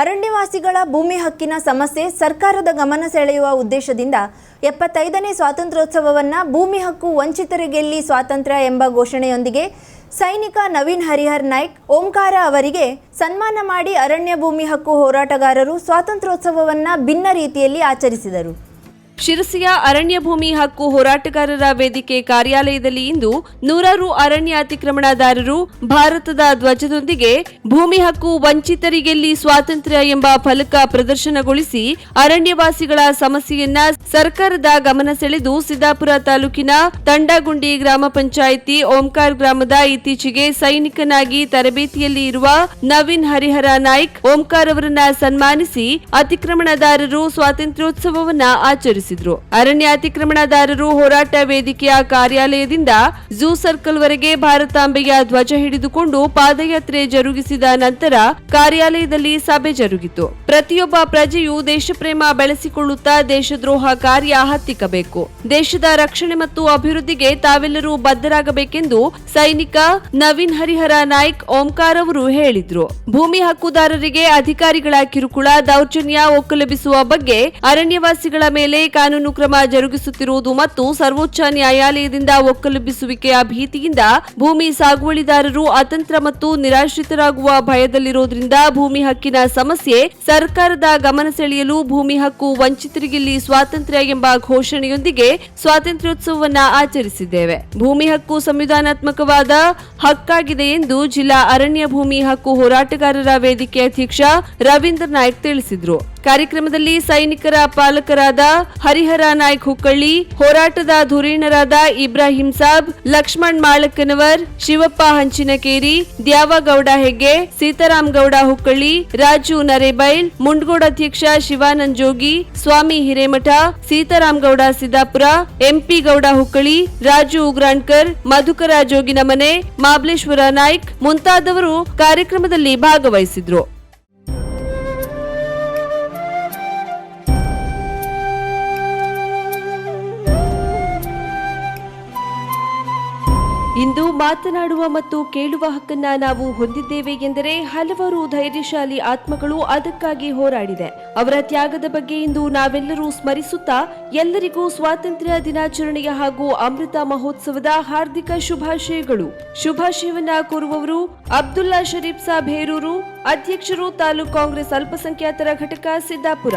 ಅರಣ್ಯವಾಸಿಗಳ ಭೂಮಿ ಹಕ್ಕಿನ ಸಮಸ್ಯೆ ಸರ್ಕಾರದ ಗಮನ ಸೆಳೆಯುವ ಉದ್ದೇಶದಿಂದ ಎಪ್ಪತ್ತೈದನೇ ಸ್ವಾತಂತ್ರ್ಯೋತ್ಸವವನ್ನು ಭೂಮಿ ಹಕ್ಕು ವಂಚಿತರಿಗೆಲ್ಲಿ ಸ್ವಾತಂತ್ರ್ಯ ಎಂಬ ಘೋಷಣೆಯೊಂದಿಗೆ ಸೈನಿಕ ನವೀನ್ ಹರಿಹರ್ ನಾಯ್ಕ್, ಓಂಕಾರ ಅವರಿಗೆ ಸನ್ಮಾನ ಮಾಡಿ ಅರಣ್ಯ ಭೂಮಿ ಹಕ್ಕು ಹೋರಾಟಗಾರರು ಸ್ವಾತಂತ್ರ್ಯೋತ್ಸವವನ್ನು ಭಿನ್ನ ರೀತಿಯಲ್ಲಿ ಆಚರಿಸಿದರು. ಶಿರಸಿಯ ಅರಣ್ಯ ಭೂಮಿ ಹಕ್ಕು ಹೋರಾಟಗಾರರ ವೇದಿಕೆ ಕಾರ್ಯಾಲಯದಲ್ಲಿ ಇಂದು ನೂರಾರು ಅರಣ್ಯ ಅತಿಕ್ರಮಣದಾರರು ಭಾರತದ ಧ್ವಜದೊಂದಿಗೆ ಭೂಮಿ ಹಕ್ಕು ವಂಚಿತರಿಗೆಲ್ಲಿ ಸ್ವಾತಂತ್ರ್ಯ ಎಂಬ ಫಲಕ ಪ್ರದರ್ಶನಗೊಳಿಸಿ ಅರಣ್ಯವಾಸಿಗಳ ಸಮಸ್ಯೆಯನ್ನ ಸರ್ಕಾರದ ಗಮನ ಸೆಳೆದು ಸಿದ್ದಾಪುರ ತಾಲೂಕಿನ ತಂಡಗುಂಡಿ ಗ್ರಾಮ ಪಂಚಾಯಿತಿ ಓಂಕಾರ್ ಗ್ರಾಮದ ಇತ್ತೀಚೆಗೆ ಸೈನಿಕನಾಗಿ ತರಬೇತಿಯಲ್ಲಿ ಇರುವ ನವೀನ್ ಹರಿಹರ ನಾಯ್ಕ್ ಓಂಕಾರ್ ಅವರನ್ನ ಸನ್ಮಾನಿಸಿ ಅತಿಕ್ರಮಣದಾರರು ಸ್ವಾತಂತ್ರ್ಯೋತ್ಸವವನ್ನ ಆಚರಿಸಿದ್ರು. ಅರಣ್ಯ ಅತಿಕ್ರಮಣದಾರರು ಹೋರಾಟ ವೇದಿಕೆಯ ಕಾರ್ಯಾಲಯದಿಂದ ಝೂ ಸರ್ಕಲ್ ವರೆಗೆ ಭಾರತಾಂಬೆಯ ಧ್ವಜ ಹಿಡಿದುಕೊಂಡು ಪಾದಯಾತ್ರೆ ಜರುಗಿಸಿದ ನಂತರ ಕಾರ್ಯಾಲಯದಲ್ಲಿ ಸಭೆ ಜರುಗಿತು. ಪ್ರತಿಯೊಬ್ಬ ಪ್ರಜೆಯು ದೇಶಪ್ರೇಮ ಬೆಳೆಸಿಕೊಳ್ಳುತ್ತಾ ದೇಶದ್ರೋಹ ಕಾರ್ಯ ಹತ್ತಿಕ್ಕಬೇಕು ದೇಶದ ರಕ್ಷಣೆ ಮತ್ತು ಅಭಿವೃದ್ಧಿಗೆ ತಾವೆಲ್ಲರೂ ಬದ್ಧರಾಗಬೇಕೆಂದು ಸೈನಿಕ ನವೀನ್ ಹರಿಹರ ನಾಯ್ಕ್ ಓಂಕಾರ್ ಅವರು ಹೇಳಿದ್ರು. ಭೂಮಿ ಹಕ್ಕುದಾರರಿಗೆ ಅಧಿಕಾರಿಗಳ ಕಿರುಕುಳ, ದೌರ್ಜನ್ಯ ಒಕ್ಕಲೆಬ್ಬಿಸುವ ಬಗ್ಗೆ ಅರಣ್ಯವಾಸಿಗಳ ಮೇಲೆ ಕಾನೂನು ಕ್ರಮ ಜರುಗಿಸುತ್ತಿರುವುದು ಮತ್ತು ಸರ್ವೋಚ್ಚ ನ್ಯಾಯಾಲಯದಿಂದ ಒಕ್ಕಲೆಬ್ಬಿಸುವಿಕೆಯ ಭೀತಿಯಿಂದ ಭೂಮಿ ಸಾಗುವಳಿದಾರರು ಅತಂತ್ರ ಮತ್ತು ನಿರಾಶ್ರಿತರಾಗುವ ಭಯದಲ್ಲಿರುವುದರಿಂದ ಭೂಮಿ ಹಕ್ಕಿನ ಸಮಸ್ಯೆ ಸರ್ಕಾರದ ಗಮನ ಸೆಳೆಯಲು ಭೂಮಿ ಹಕ್ಕು ವಂಚಿತರಿಗಿಲ್ಲಿ ಸ್ವಾತಂತ್ರ್ಯ ಎಂಬ ಘೋಷಣೆಯೊಂದಿಗೆ ಸ್ವಾತಂತ್ರ್ಯೋತ್ಸವವನ್ನ ಆಚರಿಸಿದ್ದೇವೆ. ಭೂಮಿ ಹಕ್ಕು ಸಂವಿಧಾನಾತ್ಮಕವಾದ ಹಕ್ಕಾಗಿದೆ ಎಂದು ಜಿಲ್ಲಾ ಅರಣ್ಯ ಭೂಮಿ ಹಕ್ಕು ಹೋರಾಟಗಾರರ ವೇದಿಕೆ ಅಧ್ಯಕ್ಷ ರವೀಂದ್ರ ನಾಯ್ಕ್ ತಿಳಿಸಿದ್ರು. ಕಾರ್ಯಕ್ರಮದಲ್ಲಿ ಸೈನಿಕರ ಪಾಲಕರಾದ ಹರಿಹರ ನಾಯ್ಕ್ ಹುಕ್ಕಳ್ಳಿ, ಹೋರಾಟದ ಧುರೀಣರಾದ ಇಬ್ರಾಹಿಂ ಸಾಬ್, ಲಕ್ಷ್ಮಣ್ ಮಾಳಕ್ಕನವರ್, ಶಿವಪ್ಪ ಹಂಚಿನಕೇರಿ, ದ್ಯಾವಗೌಡ ಹೆಗ್ಗೆ, ಸೀತಾರಾಮ್ ಗೌಡ ಹುಕ್ಕಳ್ಳಿ, ರಾಜು ನರೇಬೈಲ್, ಮುಂಡ್ಗೋಡ್ ಅಧ್ಯಕ್ಷ ಶಿವಾನಂದ್ ಜೋಗಿ, ಸ್ವಾಮಿ ಹಿರೇಮಠ, ಸೀತಾರಾಮ್ ಗೌಡ ಸಿದ್ದಾಪುರ, ಎಂಪಿ ಗೌಡ ಹುಕ್ಕಳಿ ರಾಜು ಉಗ್ರಾಣ್ಕರ್, ಮಧುಕರ ಜೋಗಿನಮನೆ ಮಾಬಲೇಶ್ವರ ನಾಯ್ಕ್ ಮುಂತಾದವರು ಕಾರ್ಯಕ್ರಮದಲ್ಲಿ ಭಾಗವಹಿಸಿದ್ರು. ಇಂದು ಮಾತನಾಡುವ ಮತ್ತು ಕೇಳುವ ಹಕ್ಕನ್ನ ನಾವು ಹೊಂದಿದ್ದೇವೆ ಎಂದರೆ ಹಲವಾರು ಧೈರ್ಯಶಾಲಿ ಆತ್ಮಗಳು ಅದಕ್ಕಾಗಿ ಹೋರಾಡಿದೆ. ಅವರ ತ್ಯಾಗದ ಬಗ್ಗೆ ಇಂದು ನಾವೆಲ್ಲರೂ ಸ್ಮರಿಸುತ್ತಾ ಎಲ್ಲರಿಗೂ ಸ್ವಾತಂತ್ರ್ಯ ದಿನಾಚರಣೆಯ ಹಾಗೂ ಅಮೃತ ಮಹೋತ್ಸವದ ಹಾರ್ದಿಕ ಶುಭಾಶಯಗಳು. ಶುಭಾಶಯವನ್ನ ಕೋರುವವರು ಅಬ್ದುಲ್ಲಾ ಶರೀಫ್ ಸಾಬ್ ಹೇರೂರು, ಅಧ್ಯಕ್ಷರು ತಾಲೂಕು ಕಾಂಗ್ರೆಸ್ ಅಲ್ಪಸಂಖ್ಯಾತರ ಘಟಕ ಸಿದ್ದಾಪುರ.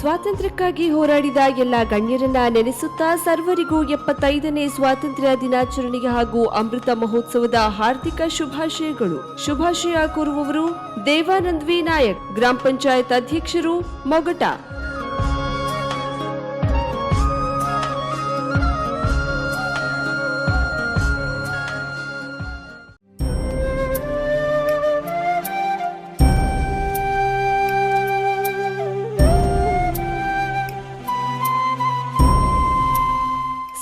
ಸ್ವಾತಂತ್ರ್ಯಕ್ಕಾಗಿ ಹೋರಾಡಿದ ಎಲ್ಲ ಗಣ್ಯರನ್ನ ನೆನೆಸುತ್ತಾ ಸರ್ವರಿಗೂ ಎಪ್ಪತ್ತೈದನೇ ಸ್ವಾತಂತ್ರ್ಯ ದಿನಾಚರಣೆಗೆ ಹಾಗೂ ಅಮೃತ ಮಹೋತ್ಸವದ ಹಾರ್ದಿಕ ಶುಭಾಶಯಗಳು. ಶುಭಾಶಯ ಕೋರುವವರು ದೇವಾನಂದ್ವಿ ನಾಯಕ್, ಗ್ರಾಮ ಪಂಚಾಯತ್ ಅಧ್ಯಕ್ಷರು ಮೊಗಟ.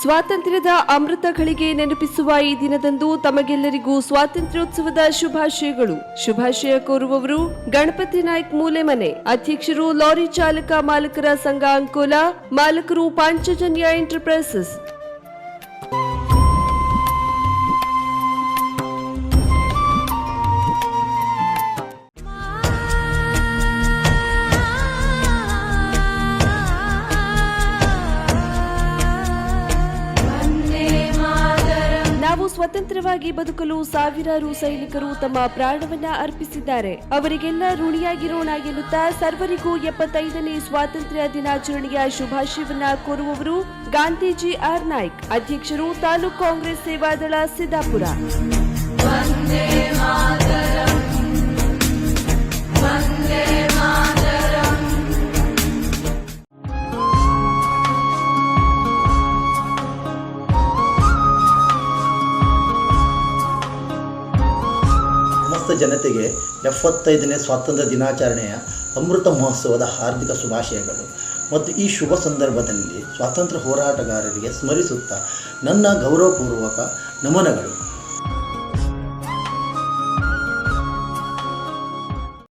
ಸ್ವಾತಂತ್ರ್ಯದ ಅಮೃತ ಘಳಿಗೆ ನೆನಪಿಸುವ ಈ ದಿನದಂದು ತಮಗೆಲ್ಲರಿಗೂ ಸ್ವಾತಂತ್ರ್ಯೋತ್ಸವದ ಶುಭಾಶಯಗಳು. ಶುಭಾಶಯ ಕೋರುವವರು ಗಣಪತಿ ನಾಯ್ಕ್ ಮೂಲೆಮನೆ. ಅಧ್ಯಕ್ಷರು ಲಾರಿ ಚಾಲಕ ಮಾಲಕರ ಸಂಘ ಅಂಕೋಲ, ಮಾಲಕರು ಪಾಂಚಜನ್ಯ ಎಂಟರ್ಪ್ರೈಸಸ್. ಸ್ವತಂತ್ರವಾಗಿ ಬದುಕಲು ಸಾವಿರಾರು ಸೈನಿಕರು ತಮ್ಮ ಪ್ರಾಣವನ್ನ ಅರ್ಪಿಸಿದ್ದಾರೆ. ಅವರಿಗೆಲ್ಲ ಋಣಿಯಾಗಿರೋಣ ಎನ್ನುತ್ತಾ ಸರ್ವರಿಗೂ ಎಪ್ಪತ್ತೈದನೇ ಸ್ವಾತಂತ್ರ್ಯ ದಿನಾಚರಣೆಯ ಶುಭಾಶಯವನ್ನ ಕೋರುವವರು ಗಾಂಧೀಜಿ ಆರ್ ನಾಯ್ಕ್, ಅಧ್ಯಕ್ಷರು ತಾಲೂಕು ಕಾಂಗ್ರೆಸ್ ಸೇವಾದಳ ಸಿದ್ದಾಪುರ. ಸಮಸ್ತ ಜನತೆಗೆ ಎಪ್ಪತ್ತೈದನೇ ಸ್ವಾತಂತ್ರ್ಯ ದಿನಾಚರಣೆಯ ಅಮೃತ ಮಹೋತ್ಸವದ ಹಾರ್ದಿಕ ಶುಭಾಶಯಗಳು. ಮತ್ತು ಈ ಶುಭ ಸಂದರ್ಭದಲ್ಲಿ ಸ್ವಾತಂತ್ರ್ಯ ಹೋರಾಟಗಾರರಿಗೆ ಸ್ಮರಿಸುತ್ತಾ ನನ್ನ ಗೌರವಪೂರ್ವಕ ನಮನಗಳು.